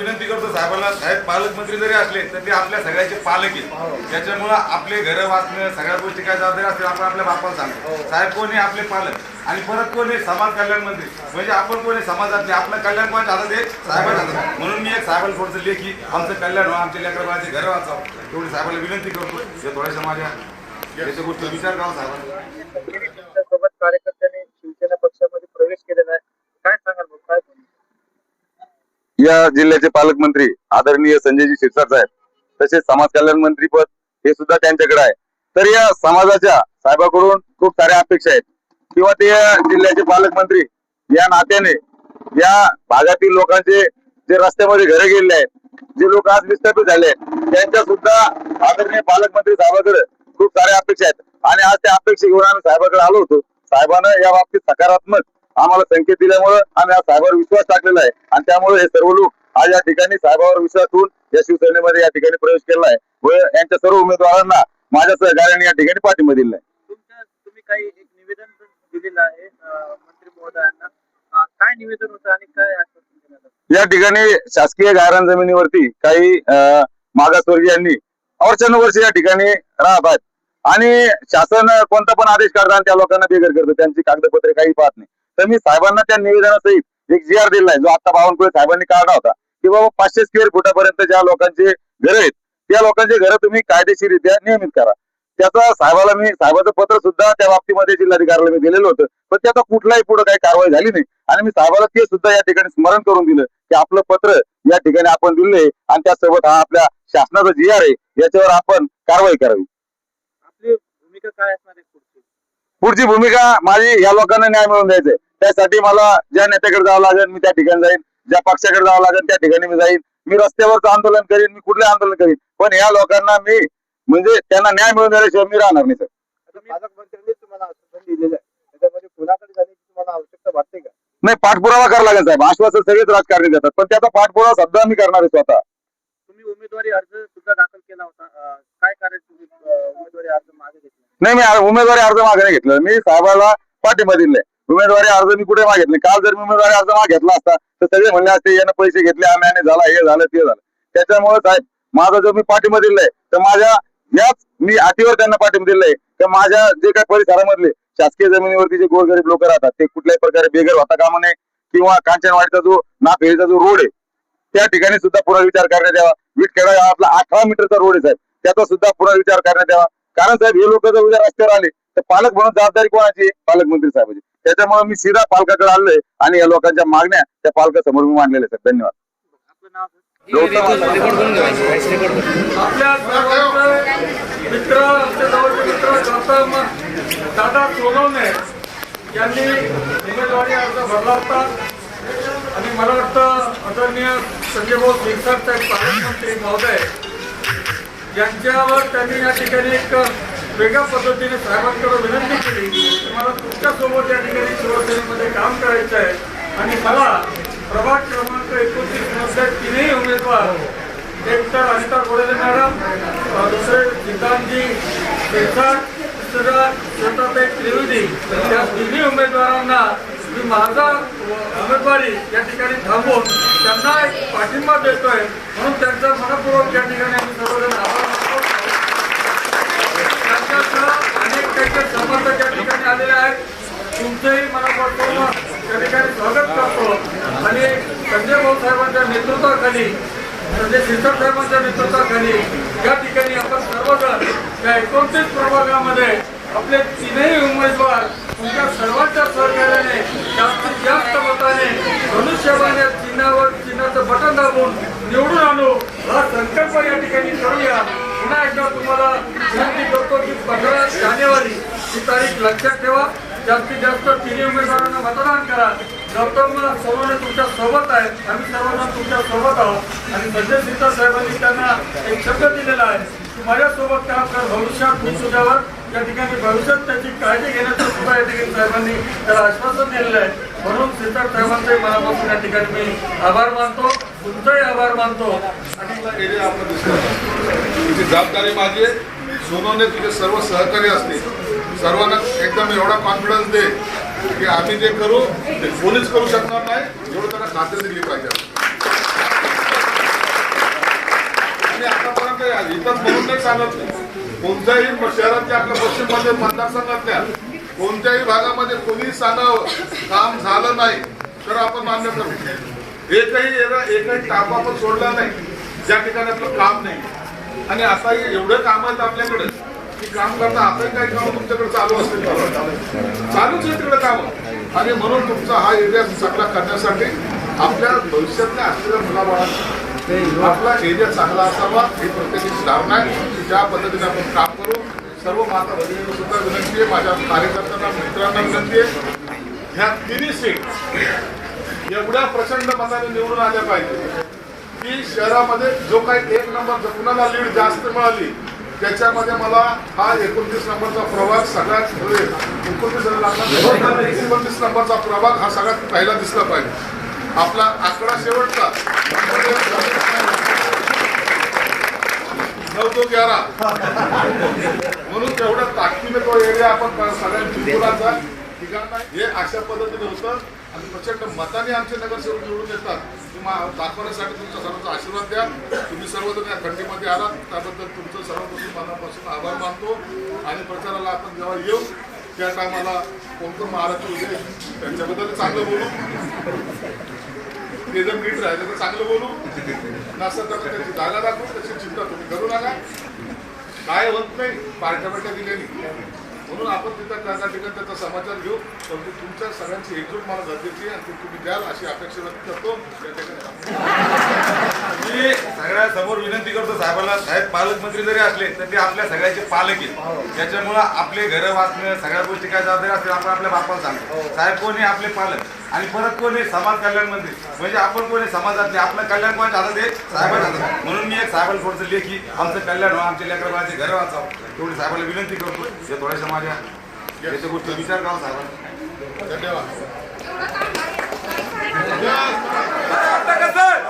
विनंती करतो साहेबांना. साहेब पालकमंत्री जरी असले तर ते आपल्या सगळ्याचे पालक आहेत. त्याच्यामुळं आपले घर वाचणं सगळ्या गोष्टी काय जबाबदारी असतील आपण आपल्या बापाला सांगतो. साहेब कोण आहे आपले पालक? आणि परत कोण आहे समाज कल्याण मंत्री? म्हणजे आपण कोण आहे समाजातले आपलं कल्याण कोणाच्या हातात आहे? साहेबांच्या हातात. म्हणून मी एक साहेबाला थोडंसं लेखी आमचं कल्याण व्हा आमच्या लेकराचे घर वाचावं. एवढी साहेबाला विनंती करतो. हे थोड्याशा माझ्या याच्या गोष्टी विचार करावा साहेबांना. सोबत कार्यकर्त्यांनी शिवसेना पक्षामध्ये प्रवेश केलेला आहे काय सांगाल भाऊ? काय या जिल्ह्याचे पालकमंत्री आदरणीय संजयजी शिरसाट साहेब तसेच समाज कल्याण मंत्री पद हे सुद्धा त्यांच्याकडे आहे. तर या समाजाच्या साहेबाकडून खूप साऱ्या अपेक्षा आहेत. किंवा ते या जिल्ह्याचे पालकमंत्री या नात्याने या भागातील लोकांचे जे रस्त्यामध्ये घरे गेलेले आहेत जे लोक आज विस्थापित झाले आहेत त्यांच्या सुद्धा आदरणीय पालकमंत्री साहेबाकडे खूप साऱ्या अपेक्षा आहेत. आणि आज त्या अपेक्षा घेऊन आम्ही साहेबाकडे आलो होतो. साहेबानं या बाबतीत सकारात्मक आम्हाला संकेत दिल्यामुळं आम्ही आज साहेबावर विश्वास टाकलेला आहे. आणि त्यामुळे हे सर्व लोक आज या ठिकाणी साहेबावर विश्वास ठेवून या शिवसेनेमध्ये या ठिकाणी प्रवेश केला आहे. व यांच्या सर्व उमेदवारांना माझ्या सहकार्याने या ठिकाणी पाठिंबा दिला आहे. तुम्ही काही एक निवेदन दिलेलं आहे मंत्री महोदयांना. काय निवेदन होतं आणि काय? या ठिकाणी शासकीय गायरान जमिनीवरती काही मागासवर्गीयांनी वर्षानुवर्ष या ठिकाणी राहत आहेत. आणि शासन कोणता पण आदेश काढतात आणि त्या लोकांना बेघर करतं. त्यांची कागदपत्रे काही पाहत नाही. तर मी साहेबांना त्या निवेदनासहित एक जी आर दिला आहे जो आता बावनकुळे साहेबांनी काढला होता. की बाबा पाचशे स्क्वेअर फुटापर्यंत ज्या लोकांचे घर आहेत त्या लोकांचे घर तुम्ही कायदेशीररित्या नियमित करा. त्याचा साहेबाला मी साहेबाचं पत्र सुद्धा त्या बाबतीमध्ये जिल्हाधिकाऱ्याला मी दिलेलं होतं. पण त्याचा कुठलाही पुढे काही कारवाई झाली नाही. आणि मी साहेबाला ते सुद्धा या ठिकाणी स्मरण करून दिलं की आपलं पत्र या ठिकाणी आपण दिले आणि त्यासोबत हा आपल्या शासनाचा जी आर आहे याच्यावर आपण कारवाई करावी. आपली भूमिका काय असणार आहे पुढची? पुढची भूमिका माझी या लोकांना न्याय मिळवून द्यायचंय त्यासाठी मला ज्या नेत्याकडे जावं लागेल मी त्या ठिकाणी जाईन. ज्या पक्षाकडे जावं लागेल त्या ठिकाणी मी जाईन. मी रस्त्यावरचं आंदोलन करीन मी कुठले आंदोलन करीन? पण या लोकांना मी म्हणजे त्यांना न्याय मिळवून देण्याशिवाय मी राहणार नाही सर. नाही पाठपुरावा करावा लागेल साहेब. आश्वासन सगळेच राजकारणी देतात. पण त्याचा पाठपुरावा सुद्धा मी करणार आहे स्वतः. तुम्ही उमेदवारी अर्ज सुद्धा दाखल केला होता. काय कारण तुम्ही अं, उमेदवारी अर्ज मागे घेतला? नाही मी उमेदवारी अर्ज मागे नाही घेतला मी साहेबाला पाठिंबा दिलाय उमेदवारी अर्ज मी कुठे मागितले? काल जर मी उमेदवारी अर्ज मागितला घेतला असता तर सगळे म्हणले असते यानं पैसे घेतले आम्ही झाला हे झालं ते झालं. त्याच्यामुळे साहेब माझा जो मी पाठिंबा दिलाय तर माझ्या याच मी अटीवर त्यांना पाठिंबा दिलाय तर माझ्या जे काही परिसरामधले शासकीय जमिनीवरती जे गोरगरीब लोक राहतात ते कुठल्याही प्रकारे बेघर होता कामा नये किंवा कांचनवाडीचा जो नाफेरीचा जो रोड आहे त्या ठिकाणी सुद्धा पुनर्विचार विचार करण्यात यावा. विटखेडा गावातला अठरा मीटरचा रोड आहे साहेब. त्याचा सुद्धा पुन्हा विचार करण्यात यावा. कारण साहेब हे लोक जर उद्या रस्त्यावर आले तर पालक म्हणून जबाबदारी कोणाची पालकमंत्री साहेबांची. त्याच्यामुळे मी सीधा पालकाकडे आलोय आणि या लोकांच्या मागण्या त्या पालकासमोर मी मांडलेल्या आहेत. धन्यवाद. दादा सोनवणे यांनी उमेदवारी अर्ज भरला होता. आणि मला वाटतं आदरणीय संजय भाऊ शिरसाट साहेब पालकमंत्री महोदय यांच्यावर त्यांनी या ठिकाणी एक वेगळ्या पद्धतीने साहेबांकडे विनंती केली. मला तुमच्यासोबत या ठिकाणी शिवसेनेमध्ये काम करायचं आहे. आणि मला प्रभाग क्रमांक एकोणतीसमध्ये तीनही उमेदवार एक तर अनिता गोडेले मॅडम दुसरे गीतांजी शिरसाट तिसरा श्वेताताई त्रिवेदी या तिन्ही उमेदवारांना मी माझा उमेदवारी या ठिकाणी थांबवून त्यांना एक पाठिंबा देतोय. म्हणून त्यांचा मनपूर्वक या ठिकाणी आम्ही सर्वजण आभार मानतो त्यांच्यासह त्या ठिकाणी आलेले आहेत तुमचंही मनापासून त्या ठिकाणी स्वागत करतो. आणि संजय भाऊ साहेबांच्या नेतृत्वाखाली संजय शिरसाट साहेबांच्या नेतृत्वाखाली या ठिकाणी आपण सर्वजण या एकोणतीस प्रभागामध्ये आपले तीनही उमेदवार तुमच्या सर्वांच्या सहकार्याने जास्तीत जास्त मताने धनुष्यबाण चिन्हावर चिन्हाचं बटन दाबून निवडून आणू हा संकल्प या ठिकाणी करूया. पुन्हा एकदा तुम्हाला विनंती करतो की पंधरा जानेवारी ही तारीख लक्षात ठेवा. जास्तीत जास्त तिन्ही उमेदवारांना मतदान करा. डॉक्टर मला सर्वांना तुमच्यासोबत आहेत. आम्ही सर्वांना तुमच्यासोबत आहोत. आणि संजय सिद्धा साहेबांनी त्यांना एक शब्द दिलेला आहे. की माझ्यासोबत काम कर. भविष्यात मी तुझ्यावर या ठिकाणी भविष्यात त्याची काळजी घेण्याचं सुद्धा या ठिकाणी साहेबांनी त्याला आश्वासन दिलेलं आहे. म्हणून सिद्धार्थ साहेबांचे मनापासून या ठिकाणी मी आभार मानतो. तुमचाही आभार मानतो. आणि तुझी जबाबदारी माझी आहे. सोनवणे तुझे सर्व सहकारी असते सर्वांना एकदम एवढा कॉन्फिडन्स दे की आम्ही जे करू ते कोणीच करू शकणार नाही. एवढं त्यांना खात्री दिली पाहिजे. आणि आतापर्यंत इथंच म्हणून नाही सांगत कोणत्याही शहरातल्या आपल्या पश्चिममध्ये मतदारसंघातल्या कोणत्याही भागामध्ये कोणी सांगावं काम झालं नाही तर आपण मान्य करू. एकही एकही टाप आपण सोडला नाही. ज्या ठिकाणी आपलं काम नाही. आणि आता एवढं काम आहेत आपल्याकडे. की काम करता आताही काही काम तुमच्याकडे चालू असतील चालूच आहे तिकडे काम. आणि म्हणून तुमचा हा एरिया चांगला करण्यासाठी आपल्या भविष्यातल्या असलेल्या मुलाबाळांना आपला एरिया चांगला असावा ही प्रत्येकाची धारणा आहे. की ज्या पद्धतीने आपण काम करू सर्व माता भगिनींना सुद्धा विनंती आहे माझ्या कार्यकर्त्यांना मित्रांना विनंती आहे. ह्या तिन्ही सीट एवढ्या प्रचंड मताने निवडून आल्या पाहिजे. की शहरामध्ये जो काही एक नंबर कुणाला लीड जास्त मिळाली त्याच्यामध्ये मला हा एकोणतीस नंबरचा प्रभाग सगळ्यात एकोणतीस एकोणतीस नंबरचा प्रभाग हा सगळ्यात पहिला दिसला पाहिजे. आपला आकडा शेवटचा नऊ तो ग्यारा म्हणून तेवढ्या ताकदीने तो एरिया आपण सगळ्यांनी ठिकाण हे अशा पद्धतीने होतं. आणि प्रचंड मताने आमचे नगरसेवक निवडून येतात. किंवा दाखवण्यासाठी तुमचा सर्वांचा आशीर्वाद द्या. तुम्ही सर्वजण या थंडीमध्ये आलात. त्याबद्दल तुमचं सर्वांपासून मनापासून आभार मानतो. आणि प्रचाराला आपण जेव्हा येऊ त्या टायमाला कोण महाराष्ट्र होते त्यांच्याबद्दल चांगलं बोलू. ते जर नीट राहिलं तर चांगलं बोलू. नसतं तर त्याची जागा दाखवू त्याची चिंता तुम्ही करू नका. काय होत नाही पार्ट्या पार्ट्या दिल्याने म्हणून आपण तिथं त्या त्या ठिकाणी त्याचा समाचार घेऊ. परंतु तुमच्या सगळ्यांची एकजूट मला गरजेची आहे आणि ती तुम्ही द्याल अशी अपेक्षा व्यक्त करतो. त्या ठिकाणी मी सगळ्या समोर विनंती करतो साहेबांना. साहेब पालकमंत्री जरी असले तर ते आपल्या सगळ्याचे पालक आहेत. त्याच्यामुळं आपले घर वाचणं सगळ्या गोष्टी काय जबाबदारी असतील आपण आपल्या बापाला सांगतो. साहेब कोणी आपले पालक? आणि परत कोणी समाज कल्याण मंत्री म्हणजे आपण कोणी समाजातले आपलं कल्याण कोणाच्या हातात आहे? हातात आहे. म्हणून मी एक साहेबाला थोडंसं लेखी आमचं कल्याण हो आमच्या लेकराबाचे घर वाचावं. तेवढी साहेबाला विनंती करतो. हे थोड्याशा माझ्या याच्या गोष्टी विचार करावा साहेबांना. धन्यवाद.